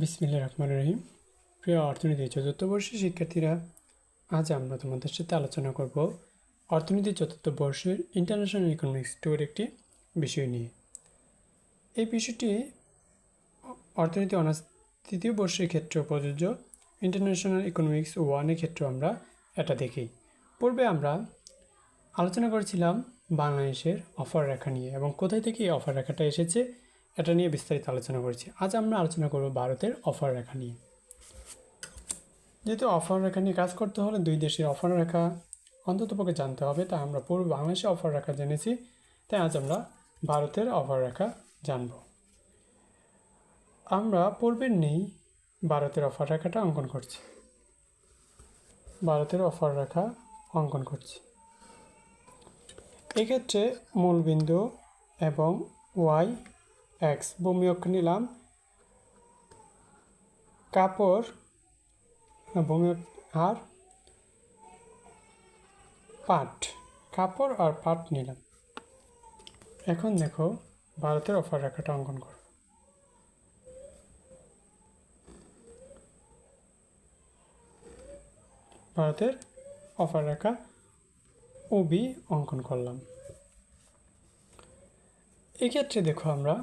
বিসমিল্লা রহমান রহিম। প্রিয় অর্থনীতি চতুর্থ বর্ষের শিক্ষার্থীরা, আজ আমরা তোমাদের সাথে আলোচনা করব অর্থনীতি চতুর্থ বর্ষের ইন্টারন্যাশনাল ইকোনমিক্স টুর একটি বিষয় নিয়ে। এই বিষয়টি অর্থনীতি অনার্স তৃতীয় বর্ষের ক্ষেত্রে প্রযোজ্য। ইন্টারন্যাশনাল ইকোনমিক্স ওয়ানের ক্ষেত্রে আমরা এটা দেখি। পূর্বে আমরা আলোচনা করেছিলাম বাংলাদেশের অফার রেখা নিয়ে এবং কোথায় থেকে এই অফার রেখাটা এসেছে এটা নিয়ে বিস্তারিত আলোচনা করেছি। আজ আমরা আলোচনা করব ভারতের অফার রেখা নিয়ে। যেহেতু অফার রেখা নিয়ে কাজ করতে হলে দুই দেশের অফার রেখা অন্ততপক্ষে জানতে হবে, তাই আমরা পূর্ব বাংলাদেশে অফার রেখা জেনেছি, তাই আজ আমরা ভারতের অফার রেখা জানব। আমরা পূর্বের নেই ভারতের অফার রেখাটা অঙ্কন করছি। ভারতের অফার রেখা অঙ্কন করছি। এক্ষেত্রে মূলবিন্দু এবং ওয়াই এক্স ভূমি অক্ষ নিলাম। কাপড় না, ভূমি আর পাট কাপড় আর পাট নিলাম। এখন দেখো ভারতের অফার রেখাটা অঙ্কন করো। ভারতের অফার রেখা ওবি অঙ্কন করলাম। এক্ষেত্রে দেখো আমরা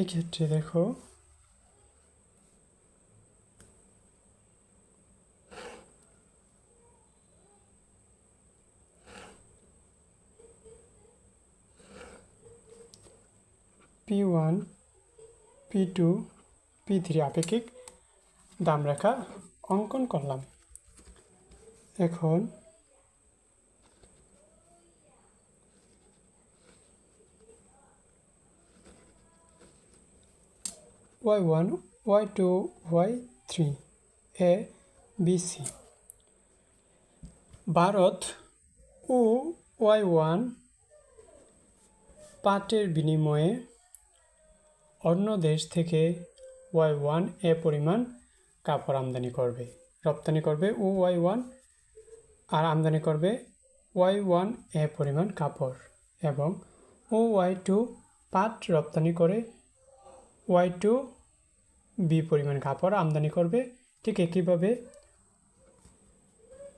এক্ষেত্রে দেখো। P one P two P three আপেক্ষিক দাম রেখা অঙ্কন করলাম। এখন Y one Y two Y three A B C Bharat O Y one পাটের বিনিময়ে অন্য দেশ থেকে ওয়াই ওয়ান এ পরিমাণ কাপড় আমদানি করবে, রপ্তানি করবে ও ওয়াই ওয়ান আর আমদানি করবে ওয়াই ওয়ান এ পরিমাণ কাপড় এবং ও ওয়াই টু পাট রপ্তানি করে ওয়াই টু বি পরিমাণ কাপড় আমদানি করবে। ঠিক একইভাবে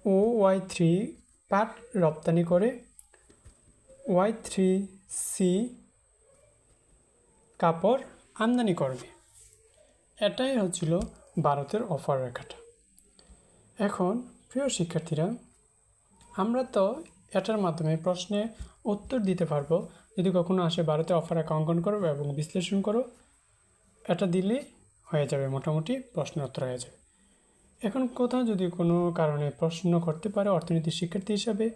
ও ওয়াই থ্রি পাট রপ্তানি করে। ওয়াই থ্রি সি কাপড় আমদানি করবে। এটাই হচ্ছিল ভারতের অফার রেখাটা। এখন প্রিয় শিক্ষার্থীরা, আমরা তো এটার মাধ্যমে প্রশ্নে উত্তর দিতে পারব। যদি কখনো আসে ভারতের অফার রেখা অঙ্কন করো এবং বিশ্লেষণ করো, এটা দিলেই হয়ে যাবে মোটামুটি প্রশ্ন উত্তর হয়ে যাবে। এখন কোথাও যদি কোনো কারণে প্রশ্ন করতে পারে অর্থনীতির শিক্ষার্থী হিসাবে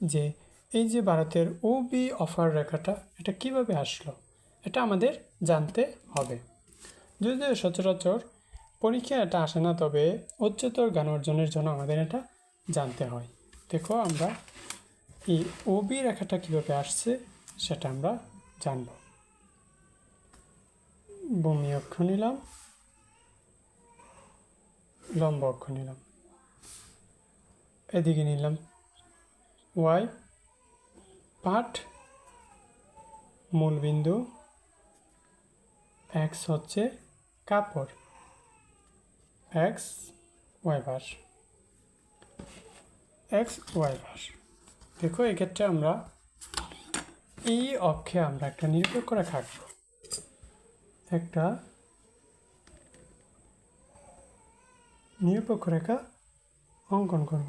যে এই যে ভারতের ও বি অফার রেখাটা, এটা কীভাবে আসলো, এটা আমাদের জানতে হবে। যদিও সচরাচর পরীক্ষা এটা আসে না, তবে উচ্চতর জ্ঞান অর্জনের জন্য আমাদের এটা জানতে হয়। দেখো আমরা এই ওবি রেখাটা কীভাবে আসছে, সেটা আমরা জানব। ভূমি অক্ষ নিলাম। লম্ব অক্ষ নিলাম। এদিকে নিলাম। ওয়াই পাট মূলবিন্দু, এক্স হচ্ছে কাপড়। X, Y bar. X, Y bar. দেখো, এক্ষেত্রে আমরা এই অক্ষে আমরা একটা নিরপেক্ষ রেখা আঁকবো। একটা নিরপেক্ষ রেখা অঙ্কন করব।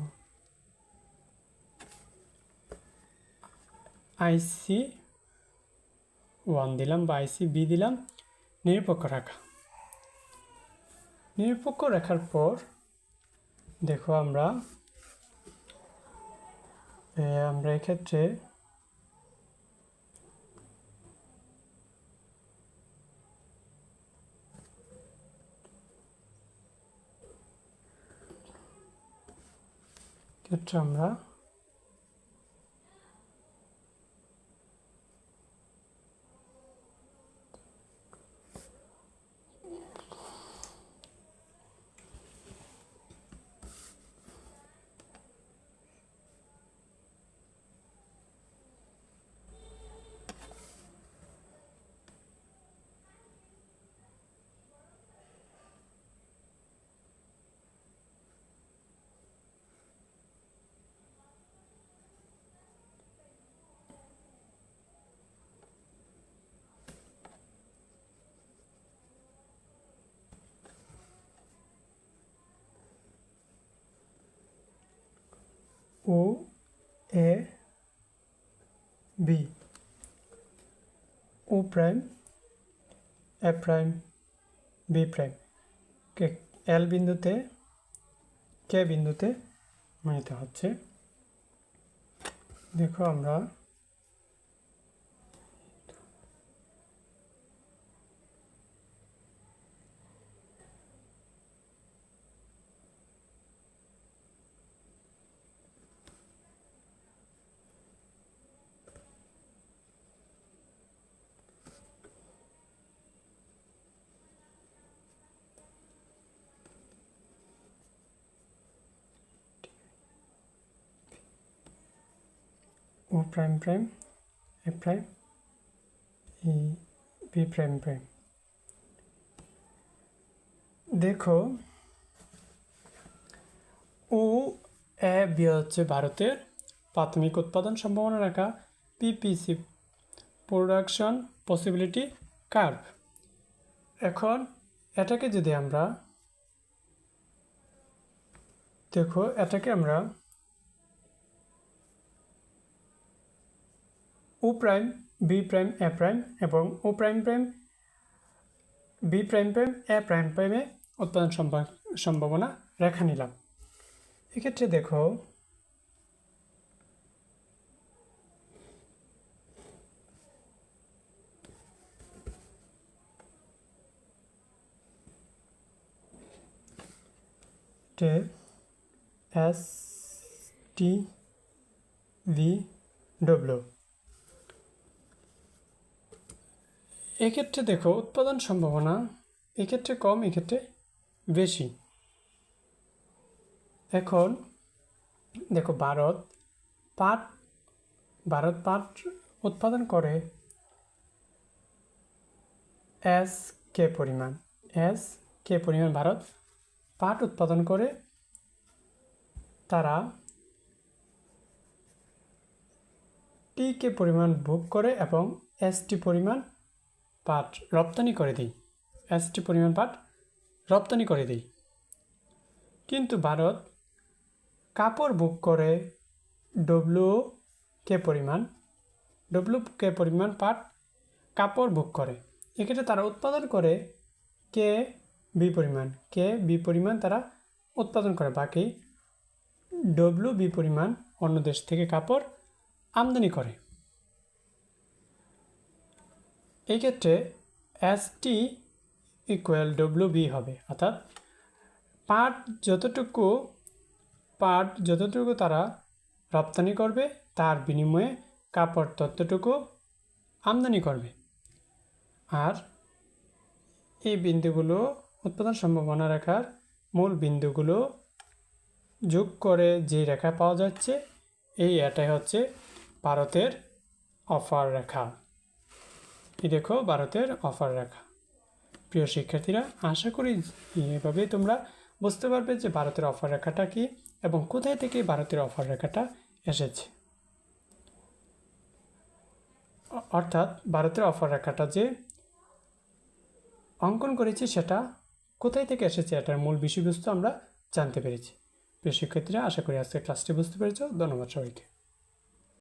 আইসি ওয়ান দিলাম বা আইসি বি দিলাম, নিরপেক্ষ রেখা। নিরপেক্ষ রেখার পর দেখো আমরা আমরা এক্ষেত্রে ক্ষেত্রে আমরা O A B O prime A prime B prime K L বিন্দুতে কে বিন্দুতে মিলিত হচ্ছে। দেখো আমরা O prime prime A prime E B prime দেখো ও এ, বি হচ্ছে ভারতের প্রাথমিক উৎপাদন সম্ভাবনা রেখা পিপিসি প্রোডাকশন পসিবিলিটি কার্ভ এখন এটাকে যদি আমরা, দেখো, এটাকে আমরা O prime B prime A prime এবং O prime prime B prime prime A prime প্রাইমে উৎপাদন সম্ভা- সম্ভাবনা রেখা নিলাম। এক্ষেত্রে দেখো এস টি ভি ডব্লিউ এক্ষেত্রে দেখো, উৎপাদন সম্ভাবনা এক্ষেত্রে কম, এক্ষেত্রে বেশি। এখন দেখো, ভারত পাট ভারত পাট উৎপাদন করে এস কে পরিমাণ এস কে পরিমাণ ভারত পাট উৎপাদন করে তারা টি কে পরিমাণ ভোগ করে এবং এস টি পরিমাণ পাট রপ্তানি করে দিই। এসটি পরিমাণ পাট রপ্তানি করে দিই। কিন্তু ভারত কাপড় বুক করে ডব্লু কে পরিমাণ ডব্লু কে পরিমাণ পাট কাপড় বুক করে। এক্ষেত্রে তারা উৎপাদন করে কে বি পরিমাণ কে বি পরিমাণ তারা উৎপাদন করে। বাকি ডব্লু বি পরিমাণ অন্য দেশ থেকে কাপড় আমদানি করে। এই ক্ষেত্রে S T equal W B হবে। অর্থাৎ পাট যতটুকু পাট যতটুকু তারা রপ্তানি করবে, তার বিনিময়ে কাপড় ততটুকু আমদানি করবে। আর এই বিন্দুগুলো উৎপাদন সম্ভাবনা রেখার মূল বিন্দুগুলো যোগ করে যে রেখা পাওয়া যাচ্ছে, এই এটাই হচ্ছে ভারতের অফার রেখা। এই দেখো ভারতের অফার রেখা। প্রিয় শিক্ষার্থীরা, আশা করি এভাবেই তোমরা বুঝতে পারবে যে ভারতের অফার রেখাটা কি এবং কোথায় থেকে ভারতের অফার রেখাটা এসেছে। অর্থাৎ ভারতের অফার রেখাটা যে অঙ্কন করেছি সেটা কোথায় থেকে এসেছে এটার মূল বিষয়বস্তু আমরা জানতে পেরেছি। প্রিয় শিক্ষার্থীরা, আশা করি আজকে ক্লাসটি বুঝতে পেরেছ। ধন্যবাদ সবাইকে।